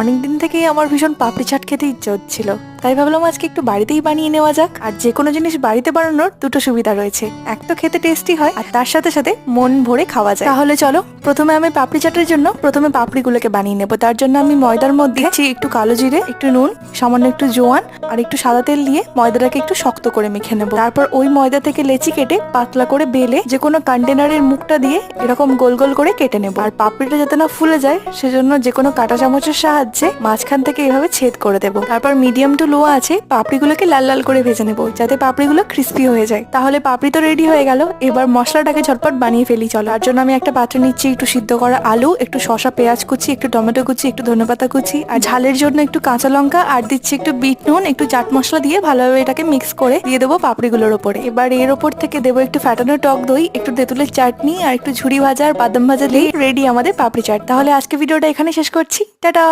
অনেকদিন থেকেই আমার ভীষণ পাপড়ি চাট খেতে ইচ্ছে হচ্ছিল। তাই ভাবলাম আজকে একটু বাড়িতেই বানিয়ে নেওয়া যাক। আর যে কোনো জিনিস বাড়িতে বানানোর দুটো সুবিধা রয়েছে। এক তো খেতে টেস্টি হয়, আর তার সাথে সাথে মন ভরে খাওয়া যায়। তাহলে চলো, প্রথমে আমি পাপড়ি চাটের জন্য প্রথমে পাপড়িগুলোকে বানিয়ে নেব। তার জন্য আমি ময়দার মধ্যে একটু কালো জিরে, একটু নুন, সামান্য একটু জোয়ান, আর একটু সাদা তেল দিয়ে ময়দাটাকে একটু শক্ত করে মেখে নেব। তারপর ওই ময়দা থেকে লেচি কেটে পাতলা করে বেলে যে কোনো কন্টেনারের মুখটা দিয়ে এরকম গোল গোল করে কেটে নেব। আর পাপড়িটা যাতে না ফুলে যায়, সেজন্য যে কোনো কাঁটা চামচের সাহায্যে মাঝখান থেকে এভাবে ছেদ করে দেবো। তারপর মিডিয়াম টু লো আছে, পাপড়িগুলোকে লাল লাল করে ভেজে নেব, যাতে পাপড়িগুলো ক্রিস্পি হয়ে যায়। তাহলে পাপড়ি তো রেডি হয়ে গেল, এবার মশলাটাকে ঝটপট বানিয়ে ফেলি, চলো। তার জন্য আমি একটা পাত্রে নিচ্ছি একটু সিদ্ধ করা আলু, একটু শসা, পেঁয়াজ কুচি, একটু টমেটো কুচি, একটু ধনেপাতা কুচি, আর ঝালের জন্য একটু কাঁচা লঙ্কা, আর দিচ্ছি একটু বিট নুন, একটু চাট মশলা দিয়ে ভালোভাবে এটাকে মিক্স করে দিয়ে দেবো পাপড়িগুলোর ওপরে। এবার এর ওপর থেকে দেবো একটু ফ্যাটানো টক দই, একটু তেঁতুলের চাটনি, আর একটু ঝুড়ি ভাজা, আর বাদাম ভাজা দিয়ে রেডি আমাদের পাপড়ি চাট। তাহলে আজকে ভিডিওটা এখানে শেষ করছি। টাটা!